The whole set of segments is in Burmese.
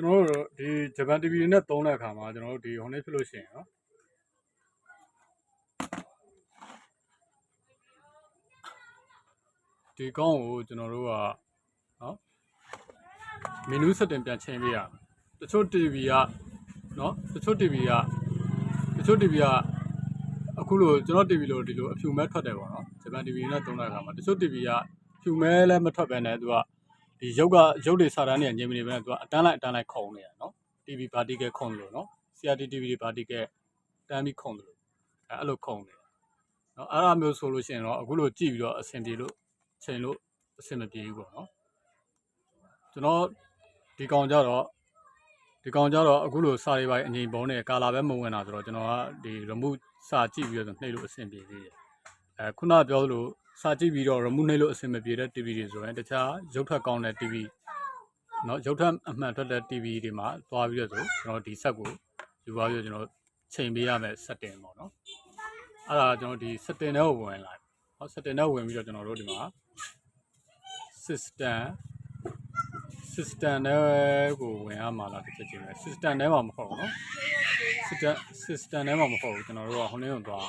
ကျွန်တော်တို့ဒီဂျပန် TV နဲ့သုံးတဲ့အခါမှာကျွန်တော်တို့ဒီဟိုနေ့ဖြစ်လို့ရှိရင်နော်ဒီကောင်းကိုကျွန်တော်တို့ကနော်မီနူးစတင်ပြန်ချိန်ပေးရမယ်တချို့ TV ကနော်တချို့ TV ကတချို့ TV ကအခုလိုကျွန်တော် TV လို့ဒီလိုအဖြူမဲထွက်တယ်ပေါ့နော်ဂျပန် TV နဲ့သုံးတဲ့အခါမှာတချို့ TV ကဖြူမဲလည်းမထွက်ပဲနဲ့သူက ဒီရုပ်ကရုပ်တွေစာတန်းနေငြိမ်မနေပဲနဲ့သူကအတန်းလိုက်အတန်းလိုက်ခုံနေတာနော် TV ပါတီကဲခုံလို့နော် CRT TV တွေပါတီကဲတန်းပြီးခုံလို့အဲအဲ့လိုခုံနေတာနော်အဲ့ဒါမျိုးဆိုလို့ရှိရင်တော့အခုလိုကြည့်ပြီးတော့အဆင်ပြေလို့ချိန်လို့အဆင်မပြေဘူးပေါ့နော်ကျွန်တော်ဒီကောင်ကြတော့ဒီကောင်ကြတော့အခုလိုစာတွေပိုင်းအငြိမ်ပုံးနဲ့ကာလာပဲမဝင်တာဆိုတော့ကျွန်တော်ကဒီ remote စာကြည့်ပြီးတော့နှိပ်လို့အဆင်ပြေသေးတယ်အဲခုနပြောသလို စာကြည့်ပြီးတော့ remote နှိပ်လို့အဆင်မပြေတဲ့ TV တွေဆိုရင်တခြားရုပ်ထက်ကောင်းတဲ့ TV เนาะရုပ်ထက်အမှန်ထွက်တဲ့ TV တွေမှာသွားပြီးတော့ဆိုကျွန်တော်ဒီဆက်ကိုယူသွားပြီးတော့ကျွန်တော်ချိန်ပေးရမယ် setting ပေါ့เนาะအဲ့ဒါကျွန်တော်ဒီ setting ထဲကိုဝင်လာဟော setting ထဲကိုဝင်ပြီးတော့ကျွန်တော်တို့ဒီမှာ system system ထဲကိုဝင်ရမှာလားတစ်ချက်ချင်းပဲ system ထဲမှာမဟုတ်ဘူးเนาะ system system ထဲမှာမဟုတ်ဘူးကျွန်တော်တို့ကဟိုနေ့ကသွား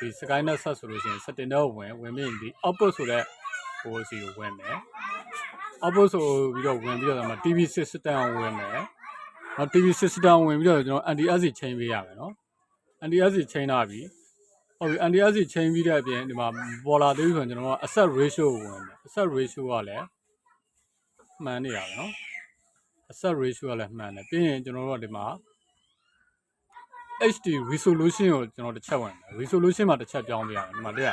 ဒီ Skynet ဆက်ဆိုလို့ရှိရင် setting ထဲကိုဝင်ဝင်ပြီးရင်ဒီ output ဆိုတဲ့ဟိုစီကိုဝင်မယ် output ဆိုပြီးတော့ဝင်ပြီးတော့မှ TV system ကိုဝင်မယ်။နော် TV system ကိုဝင်ပြီးတော့ကျွန်တော် NDSC ချိန်ပေးရမယ်နော်။ NDSC ချိန်လာပြီ။ဟုတ်ပြီ NDSC ချိန်ပြီးတဲ့အပြင်ဒီမှာပေါ်လာသေးပြီဆိုရင်ကျွန်တော်က asset ratio ကိုဝင်မယ်။ asset ratio ကလည်းမှန်နေရပါနော်။ asset ratio ကလည်းမှန်တယ်။ပြီးရင်ကျွန်တော်တို့ကဒီမှာ HD resolution ကိုကျွန်တော်တစ်ချက်ဝင်မယ် resolution မှာတစ်ချက်ပြောင်းပေးရမယ်ဒီမှာတက်ရ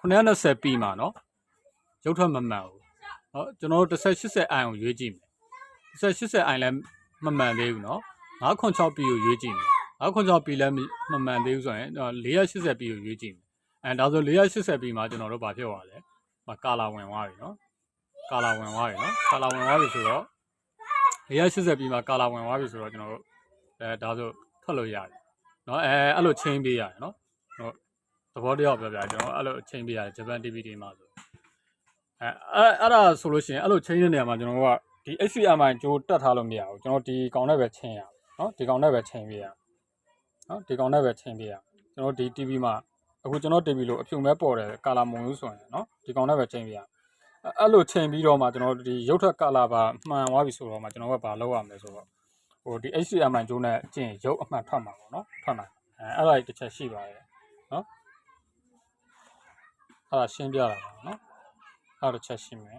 920p မှာနော်ရုပ်ထွက်မမှန်ဘူးเนาะကျွန်တော်တို့1080 i ကိုရွေးကြည့်မယ်1080 i လည်းမမှန်သေးဘူးเนาะ 906p ကိုရွေးကြည့်မယ် 906p လည်းမမှန်သေးဘူးဆိုရင်480p ကိုရွေးကြည့်မယ်အဲဒါဆို 480p မှာကျွန်တော်တို့ဘာဖြစ်သွားလဲမကာလာဝင်သွားပြီเนาะကာလာဝင်သွားပြီเนาะကာလာဝင်သွားပြီဆိုတော့ 480p မှာကာလာဝင်သွားပြီဆိုတော့ကျွန်တော်တို့အဲဒါဆိုထွက်လို့ရတယ် နော်အဲအဲ့လိုချိန်ပေးရတယ်နော်ဟိုသဘောတရားပြောပြကျွန်တော်အဲ့လိုချိန်ပေးရတယ်ဂျပန် TV တွေမှာဆိုအဲအဲ့အဲ့ဒါဆိုလို့ရှိရင်အဲ့လိုချိန်တဲ့နေရာမှာကျွန်တော်ကဒီ HDMI ကြိုးတက်ထားလို့မရဘူးကျွန်တော်ဒီကောင်နဲ့ပဲချိန်ရနော်ဒီကောင်နဲ့ပဲချိန်ပေးရနော်ဒီကောင်နဲ့ပဲချိန်ပေးရကျွန်တော်ဒီ TV မှာအခုကျွန်တော် TV လို့အဖြူမဲ့ပေါ်တယ်ကာလာမုံလို့ဆိုရင်နော်ဒီကောင်နဲ့ပဲချိန်ပေးရအဲ့လိုချိန်ပြီးတော့မှကျွန်တော်ဒီရုပ်ထက်ကာလာပါမှန်သွားပြီဆိုတော့မှကျွန်တော်ကဘာလုပ်ရမလဲဆိုတော့ ဒီ HDMI ကျိုးနဲ့ကျင်ရုပ်အမှတ်ထွက်မှာပေါ့နော်ထွက်မှာအဲအဲ့ဒါတစ်ချက်ရှိပါတယ်နော်အဲ့ဒါရှင်းပြတာပါနော်အဲ့ဒါတစ်ချက်ရှိမယ်